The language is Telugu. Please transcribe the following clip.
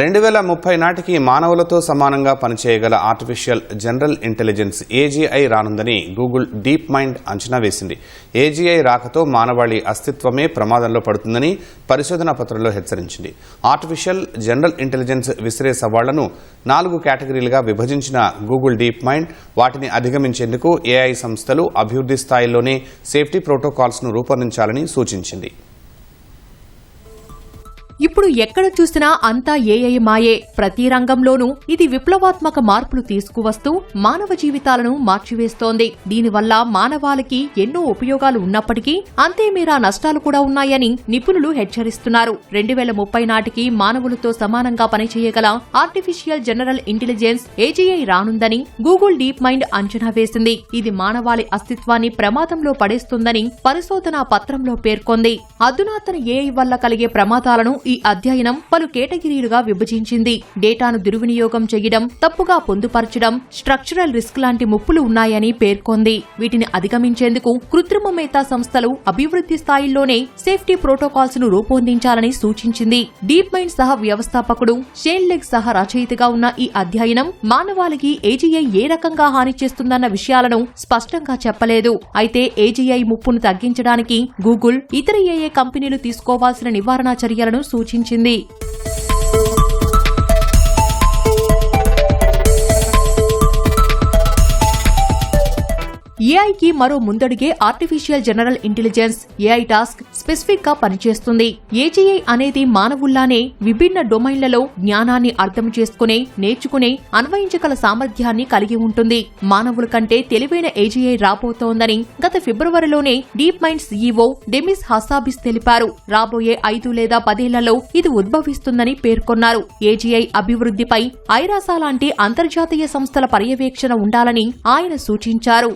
రెండు వేల ముప్పై నాటికి మానవులతో సమానంగా పనిచేయగల ఆర్టిఫిషియల్ జనరల్ ఇంటెలిజెన్స్ ఏజీఐ రానుందని గూగుల్ డీప్ మైండ్ అంచనా వేసింది. ఏజీఐ రాకతో మానవాళి అస్తిత్వమే ప్రమాదంలో పడుతుందని పరిశోధనా పత్రంలో హెచ్చరించింది. ఆర్టిఫిషియల్ జనరల్ ఇంటెలిజెన్స్ విసిరే సవాళ్ళను నాలుగు కేటగిరీలుగా విభజించిన గూగుల్ డీప్ మైండ్ వాటిని అధిగమించేందుకు ఏఐ సంస్థలు అభివృద్ధి స్థాయిలోనే సేఫ్టీ ప్రోటోకాల్స్ను రూపొందించాలని సూచించింది. ఇప్పుడు ఎక్కడ చూసినా అంతా ఏఐ మాయే. ప్రతి రంగంలోనూ ఇది విప్లవాత్మక మార్పులు తీసుకువస్తూ మానవ జీవితాలను మార్చివేస్తోంది. దీనివల్ల మానవాళికి ఎన్నో ఉపయోగాలు ఉన్నప్పటికీ అంతేమేరా నష్టాలు కూడా ఉన్నాయని నిపుణులు హెచ్చరిస్తున్నారు. రెండు వేల ముప్పై నాటికి మానవులతో సమానంగా పనిచేయగల ఆర్టిఫిషియల్ జనరల్ ఇంటెలిజెన్స్ ఏజీఐ రానుందని గూగుల్ డీప్ మైండ్ అంచనా వేసింది. ఇది మానవాళి అస్తిత్వాన్ని ప్రమాదంలో పడేస్తుందని పరిశోధనా పత్రంలో పేర్కొంది. అధునాతన ఏఐ వల్ల కలిగే ప్రమాదాలను ఈ అధ్యయనం పలు కేటగిరీలుగా విభజించింది. డేటాను దుర్వినియోగం చేయడం తప్పుగా పొందుపరచడం స్ట్రక్చరల్ రిస్క్ లాంటి ముప్పులు ఉన్నాయని పేర్కొంది. వీటిని అధిగమించేందుకు కృత్రిమ మేతా సంస్థలు అభివృద్ధి స్థాయిల్లోనే సేఫ్టీ ప్రోటోకాల్స్ను రూపొందించాలని సూచించింది. డీప్ మైండ్ సహ వ్యవస్థాపకుడు షేన్ లెగ్ సహ రచయితగా ఉన్న ఈ అధ్యయనం మానవాళికి ఏజీఐ ఏ రకంగా హాని చేస్తుందన్న విషయాలను స్పష్టంగా చెప్పలేదు. అయితే ఏజీఐ ముప్పును తగ్గించడానికి గూగుల్ ఇతర ఏఏ కంపెనీలు తీసుకోవాల్సిన నివారణ చర్యలను సూచించింది. ఏఐకి మరో ముందడుగే artificial general intelligence AI task స్పెసిఫిక్గా పనిచేస్తుంది. ఏజీఐ అనేది మానవుల్లానే విభిన్న డొమైన్లలో జ్ఞానాన్ని అర్థం చేసుకునే నేర్చుకునే అన్వయించగల సామర్థ్యాన్ని కలిగి ఉంటుంది. మానవుల కంటే తెలివైన ఏజీఐ రాబోతోందని గత ఫిబ్రవరిలోనే deep mind CEO Demis Hassabis తెలిపారు. రాబోయే ఐదు లేదా పదేళ్ళలో ఇది ఉద్భవిస్తుందని పేర్కొన్నారు. ఏజీఐ అభివృద్ధిపై ఐరాసా లాంటి అంతర్జాతీయ సంస్థల పర్యవేక్షణ ఉండాలని ఆయన సూచించారు.